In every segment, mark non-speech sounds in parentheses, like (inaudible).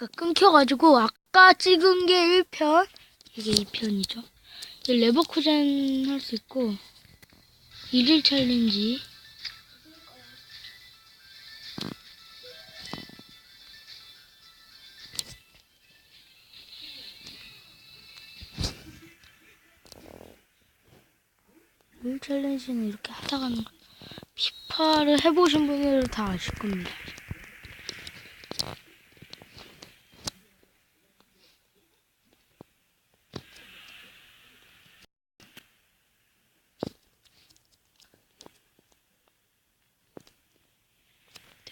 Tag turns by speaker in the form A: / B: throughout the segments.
A: 아까 끊겨가지고 아까 찍은 게 1편 이게 2편이죠. 이제 레버쿠젠 할 수 있고 일일 챌린지 일일 챌린지는 이렇게 하다 가는 거 피파를 해보신 분들은 다 아실 겁니다.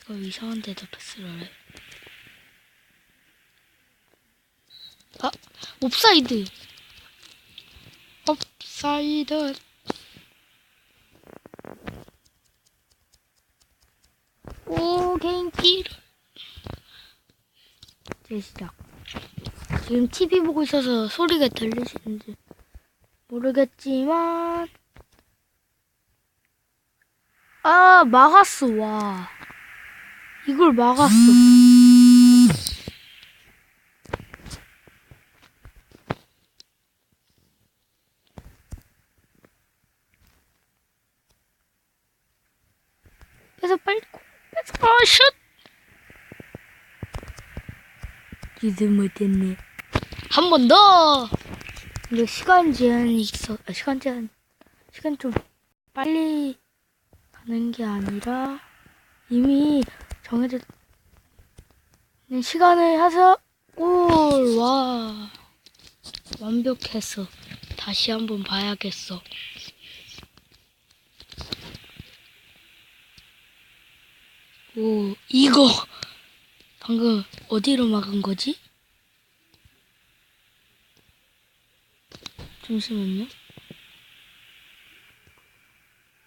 A: 왜 이상한 데다 패스를 해. 아, 옵사이드. 옵사이드. 오, 개인기를. 이제 시작. 지금 TV 보고 있어서 소리가 들리시는지 모르겠지만, 아, 막았어, 와. 이걸 막았어. 그래서 빨리 그래서 아, 슛! 이제 못했네. 한 번 더! 이거 시간 제한이 있어. 아, 시간 제한. 시간 좀 빨리 가는 게 아니라 이미 정해진 시간을 해서 골! 와. 완벽했어. 다시 한번 봐야겠어. 오, 이거 방금 어디로 막은 거지? 잠시만요.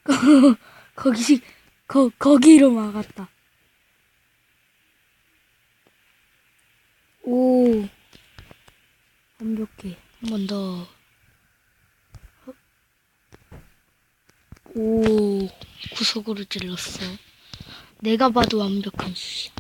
A: (laughs) 거기 거 거기로 막았다. 오, 완벽해. 한 번 더. 오, 구석으로 찔렀어. 내가 봐도 완벽한 슛이야.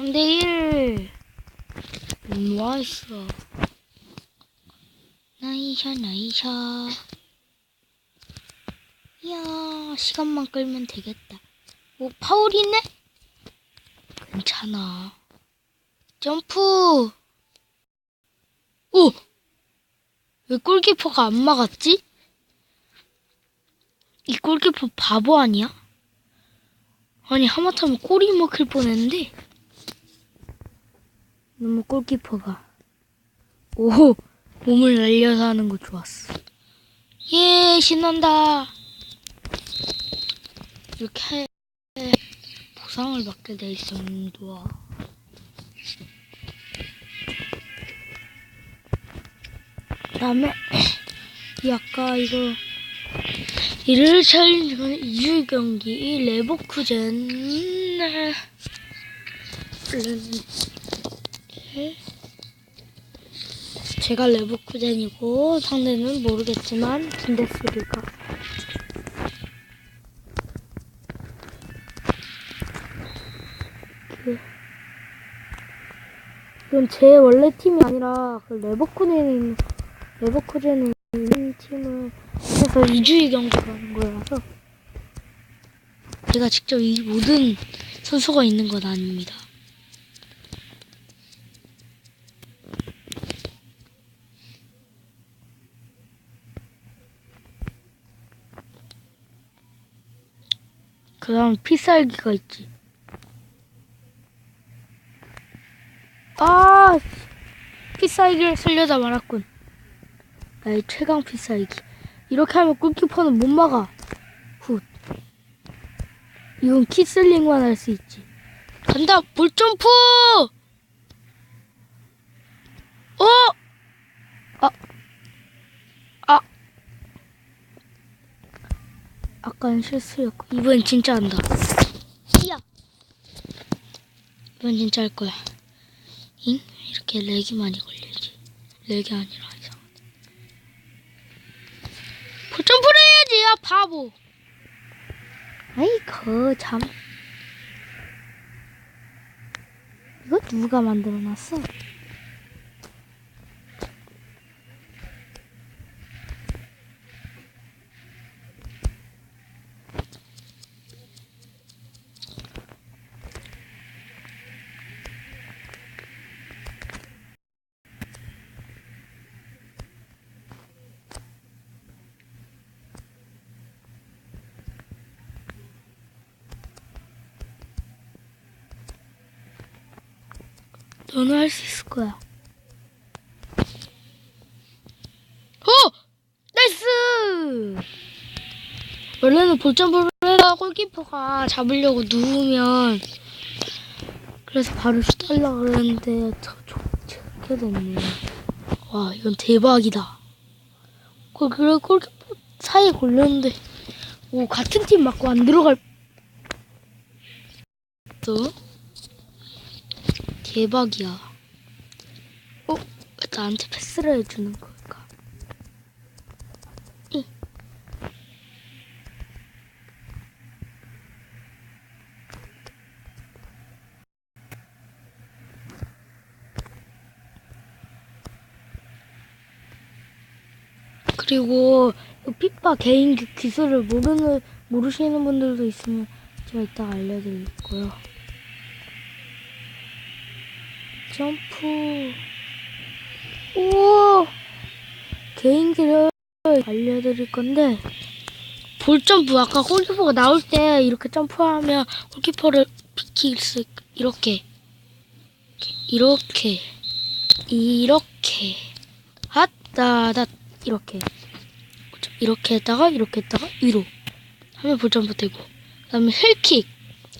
A: 삼대 일. 음, 와있어. 나이샤, 나이샤. 이야, 시간만 끌면 되겠다. 오, 파울이네? 괜찮아. 점프! 오! 왜 골키퍼가 안 막았지? 이 골키퍼 바보 아니야? 아니, 하마터면 골이 먹힐 뻔했는데? 너무 골키퍼가 오 몸을 날려서 하는 거 좋았어. 예 신난다. 이렇게 보상을 받게 돼 있으면 좋아. 그다음에 이 아까 이거 일일 챌린지는 2주 경기 이 레버쿠젠 제가 레버쿠젠이고 상대는 모르겠지만 분데스리가 그 이건 제 원래 팀이 아니라 그 레버쿠젠에 있는 레버쿠젠에 있는 팀을 해서 2주의 경기가 하는 거라서 제가 직접 이 모든 선수가 있는 건 아닙니다. 그 다음 피살기가 있지. 아! 피살기를 살려다 말았군. 나의 최강 피살기. 이렇게 하면 골키퍼는 못 막아. 훗. 이건 키슬링만 할 수 있지. 간다! 볼점프! 어! 아! 아! 아까는 실수였고 이번엔 진짜 한다. 이야. 이번 진짜 할 거야. 잉? 이렇게 렉이 많이 걸리지. 렉이 아니라 이상하다. 점프를 해야지, 야 바보. 아이고 참. 이거 누가 만들어놨어? 너는 할 수 있을 거야. 어! 나이스! 원래는 볼점프를 해서 골키퍼가 잡으려고 누우면 그래서 바로 슛 하려고 그랬는데 저 좋게 됐네. 와 이건 대박이다. 골, 그래 골키퍼 사이에 걸렸는데 오 같은 팀 맞고 안 들어갈 또 대박이야. 어? 왜 나한테 패스를 해주는 걸까? 응. 그리고 이 피파 개인 기- 기술을 모르는 모르시는 분들도 있으면 제가 이따 알려드릴 거요. 점프. 오! 개인기를 알려드릴 건데, 볼 점프. 아까 골키퍼가 나올 때 이렇게 점프하면 골키퍼를 비킬 수, 있- 이렇게. 이렇게. 이렇게. 핫다다. 이렇게. 이렇게 했다가, 이렇게 했다가, 위로. 하면 볼 점프 되고. 그 다음에 힐킥.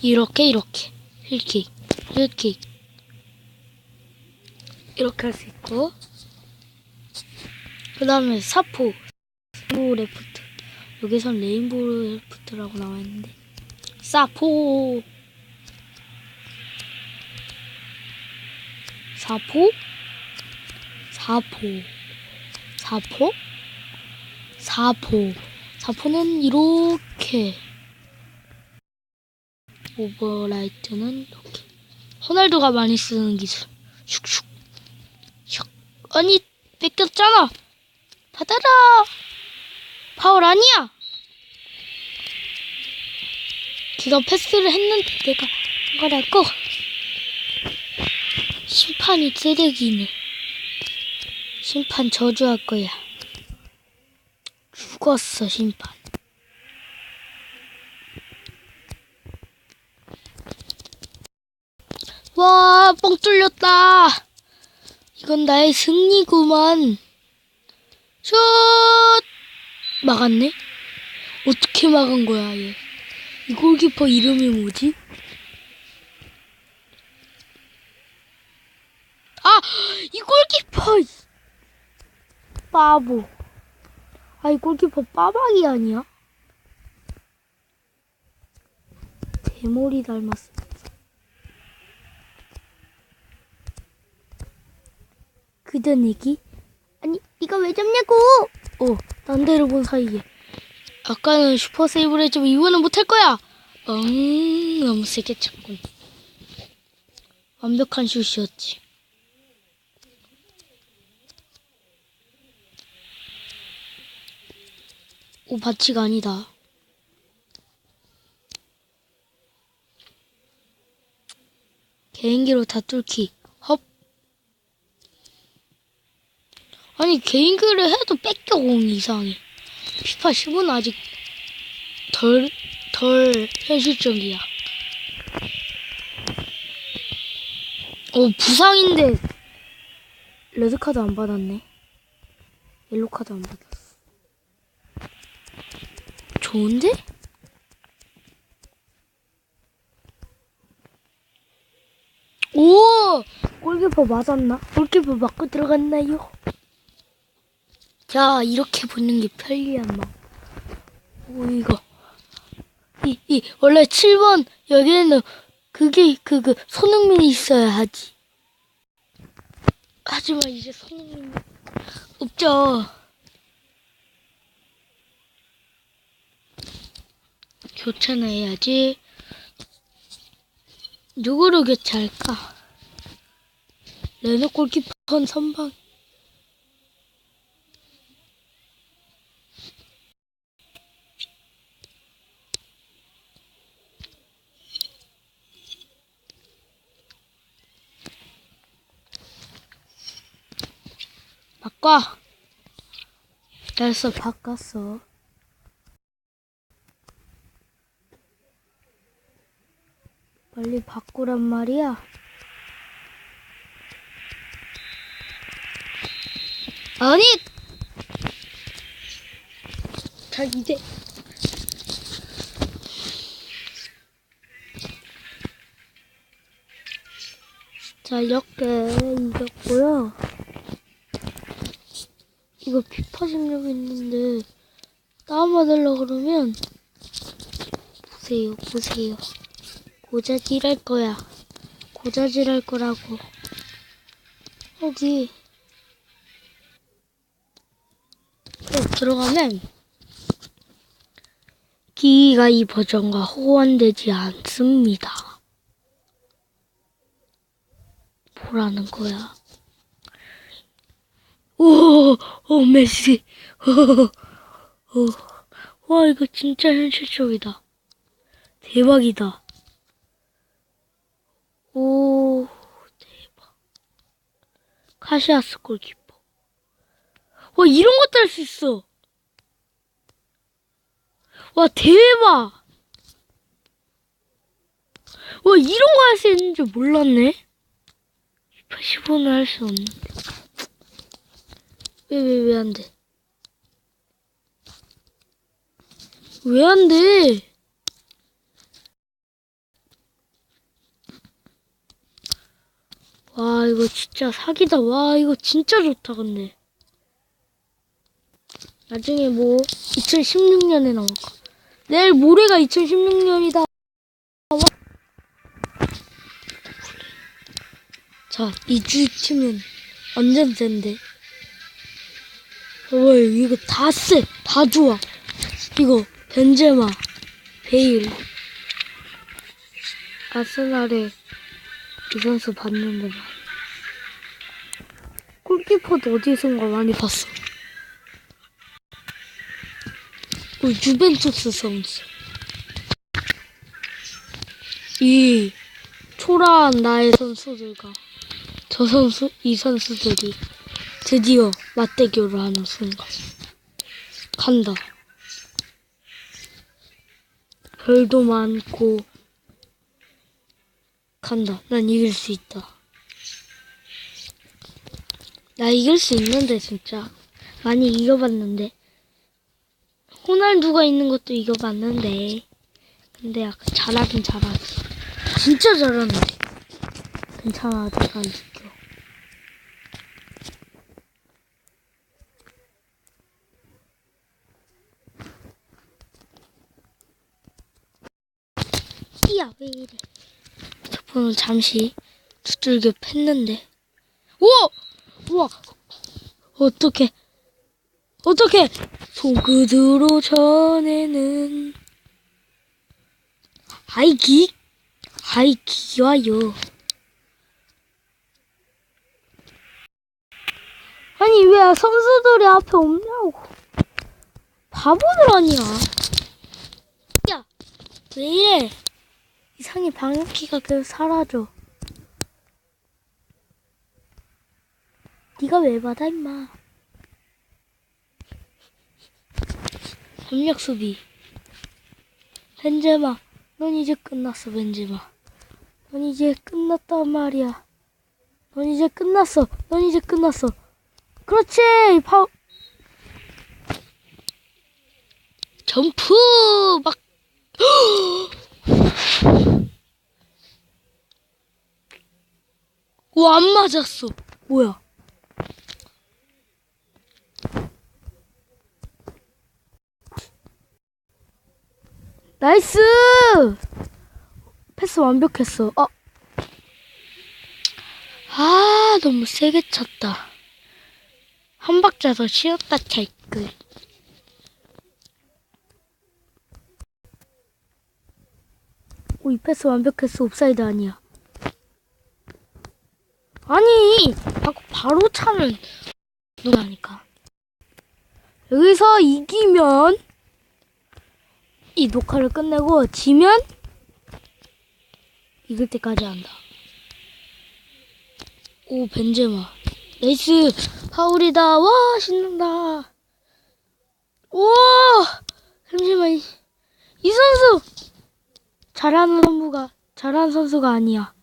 A: 이렇게, 이렇게. 힐킥. 힐킥. 이렇게 할 수 있고 그 다음에 사포. 레인보우 레프트. 여기선 레인보우 레프트라고 나와 있는데. 사포. 사포? 사포. 사포? 사포. 사포는 이렇게. 오버라이트는 이렇게. 호날두가 많이 쓰는 기술. 슉슉. 슉 아니 뺏겼잖아. 받아라. 파울 아니야. 걔가 패스를 했는데 내가 한 거라고? 심판이 쓰레기네. 심판 저주할 거야. 죽었어 심판. 와 뻥 뚫렸다 이건 나의 승리구만. 슛! 막았네? 어떻게 막은 거야, 얘? 이 골키퍼 이름이 뭐지? 아! 이 골키퍼! 이 바보. 아, 이 골키퍼 빠박이 아니야? 대머리 닮았어. 그전 얘기? 아니, 이거 왜 잡냐고! 어, 딴 데를 본 사이에. 아까는 슈퍼 세이브를 했지만 이번엔 못할 거야! 응, 너무 세게 쳤군. 완벽한 슛이었지. 오, 바치가 아니다. 개인기로 다 뚫기. 아니 개인기를 해도 뺏겨 공이 이상해. 피파 10은 아직 덜, 덜 현실적이야. 어, 부상인데 레드카드 안 받았네. 옐로카드 안 받았어. 좋은데? 오! 골키퍼 맞았나? 골키퍼 맞고 들어갔나요? 자, 이렇게 보는 게 편리한 막. 오, 이거. 이, 이, 원래 7번, 여기에는 그게, 그, 그, 손흥민이 있어야 하지. 하지만 이제 손흥민이 없죠. 교체는 해야지. 누구를 교체할까? 레노 골키퍼는 선방. 바꿔. 됐어, 바꿨어. 빨리 바꾸란 말이야. 아니! 자, 이제. 자, 이렇게 이겼고요. 이거 피파 16 있는데, 다운받으려고 그러면, 보세요, 보세요. 고자질 할 거야. 고자질 할 거라고. 여기. 또 들어가면 기기가 이 버전과 호환되지 않습니다. 뭐라는 거야? 오, 오 메시. 오, 오. 와 이거 진짜 현실적이다. 대박이다. 오, 대박. 카시아스 골키퍼. 와, 이런 것도 할 수 있어. 와, 대박. 와, 이런 거 할 수 있는 줄 몰랐네. 15는 할 수 없는데. 왜, 왜, 왜 안 돼? 왜 안 돼? 와, 이거 진짜 사기다. 와, 이거 진짜 좋다, 근데. 나중에 뭐, 2016년에 나올까? 내일 모레가 2016년이다. 자, 이주 치면 완전 센데. 와, 이거 다 쎄. 다 좋아. 이거, 벤제마, 베일. 아스날에 이 선수 봤는데 말. 골키퍼도 어디선가 많이 봤어. 어, 유벤투스 선수. 이 초라한 나의 선수들과 저 선수, 이 선수들이 드디어 맞대결을 하는 순간. 간다. 별도 많고, 간다. 난 이길 수 있다. 나 이길 수 있는데, 진짜. 많이 이겨봤는데. 호날두가 있는 것도 이겨봤는데. 근데 약간 잘하긴 잘하지. 진짜 잘하는데. 괜찮아, 이겨. 이 야, 왜 이래. 저번은 잠시 두들겨 팼는데. 오! 우와! 어떡해. 어떡해! 속으로 전에는 아이기 아이 기와요 아니 왜 선수들이 앞에 없냐고 바보들 아니야 야왜 이래 이상해 방역키가 계속 사라져 네가 왜 받아 임마 협력 수비. 벤제마, 넌 이제 끝났어, 벤제마. 넌 이제 끝났단 말이야. 넌 이제 끝났어. 넌 이제 끝났어. 그렇지, 파. 점프 막. (gasps) 와, 안 맞았어. 뭐야? 나이스! 패스 완벽했어. 어. 아, 너무 세게 쳤다. 한 박자 더 쉬었다, 체크. 오, 이 패스 완벽했어. 옵사이드 아니야. 아니, 자꾸 바로 차면 노라니까. 여기서 이기면 이 녹화를 끝내고 지면 이길 때까지 한다. 오 벤제마. 나이스. 파울이다. 와 신난다. 오 이, 이 선수! 잘하는 선수가 잘하는 선수가 아니야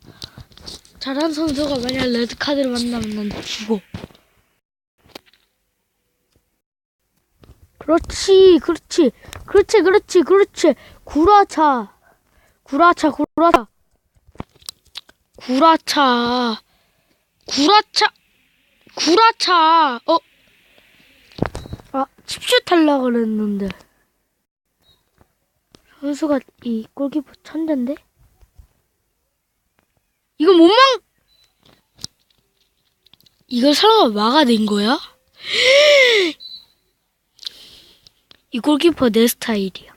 A: 잘하는 선수가 만약 레드 카드를 만나면 난 죽어. 그렇지 그렇지 그렇지 그렇지 그렇지. 구라차 구라차 구라차. 구라차 구라차 구라차. 어? 아 칩슛 하려고 그랬는데. 선수가 이 골키퍼 천재인데? 이거 못 막... 이걸 설마 막아낸 거야? (gasps) 이 골키퍼 내 스타일이야.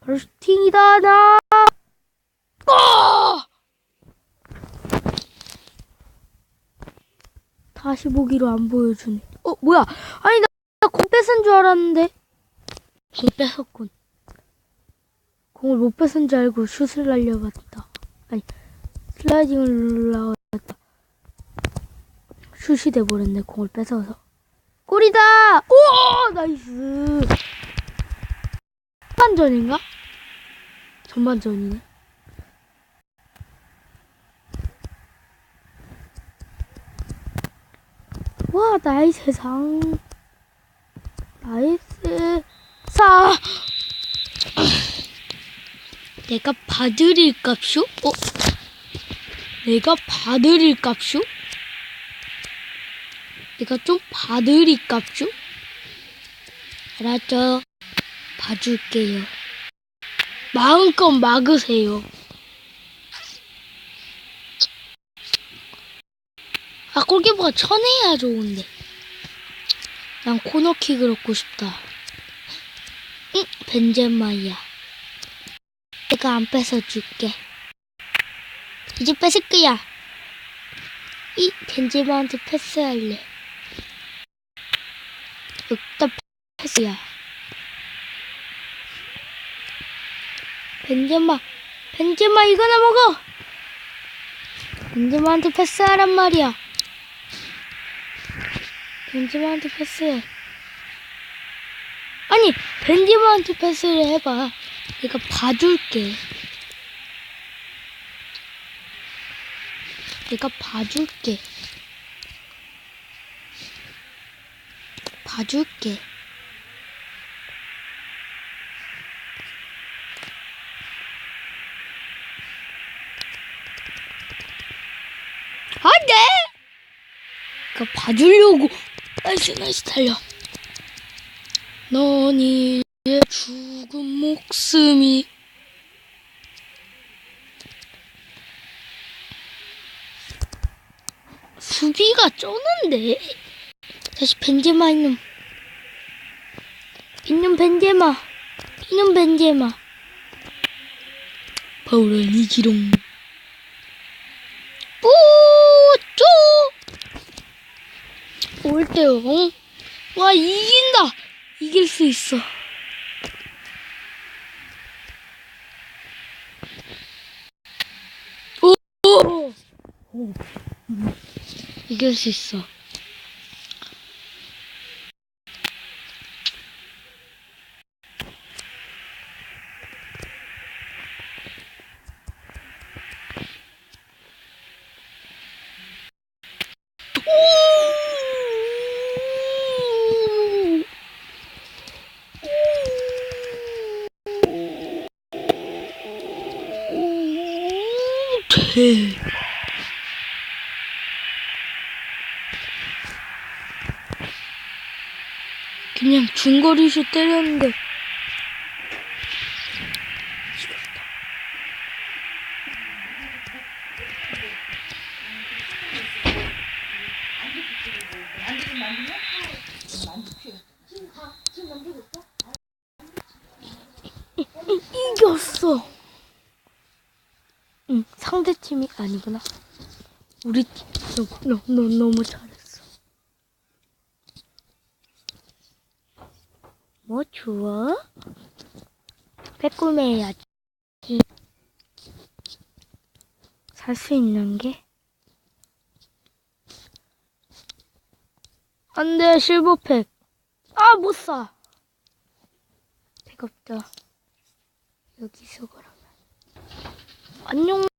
A: 바로 슈팅이다 나. 어! 다시 보기로 안 보여주네. 어 뭐야? 아니 나공 뺏은 줄 알았는데. 공 뺏었군. 공을 못 뺏은 줄 알고 슛을 날려봤다. 아니 슬라이딩을 눌러봤다. 슛이 돼버렸네 공을 뺏어서. 골이다! 오! 나이스! 전반전인가? 전반전이네. 와, 나의 세상. 나의 세상. 내가 봐드릴 값쇼? 어? 내가 봐드릴 값쇼? 내가 좀 봐드릴 값쇼? 알았죠? 봐줄게요. 마음껏 막으세요. 아, 골키퍼가 쳐내야 좋은데. 난 코너킥을 얻고 싶다. 응, 벤제마야. 내가 안 뺏어줄게. 이제 뺏을 거야. 이 벤제마한테 패스할래. 여기다 패스야. 벤제마, 벤제마 이거나 먹어. 벤제마한테 패스하란 말이야. 벤제마한테 패스해. 아니, 벤제마한테 패스를 해봐. 내가 봐줄게. 내가 봐줄게. 봐줄게. 안 돼! 그러니까 봐주려고. 나이스, 나이스, 달려. 넌 이제 죽은 목숨이. 수비가 쩌는데? 다시 벤제마 이놈. 이놈 벤제마. 이놈 벤제마. 파울은 이지롱. 뿌쭈! 올 때요. 어? 와 이긴다. 이길 수 있어. 이길 수 있어. 돼. 그냥 중거리 슛 때렸는데. 이- 이겼어. 응, 상대 팀이 아니구나. 우리 팀, 너, 너, 너 너무 잘했어. 뭐 좋아? 빼꼼 해야지. 살 수 있는 게? 안 돼, 실버팩. 아, 못 사. 팩 없다. 여기서 그러면. 안녕.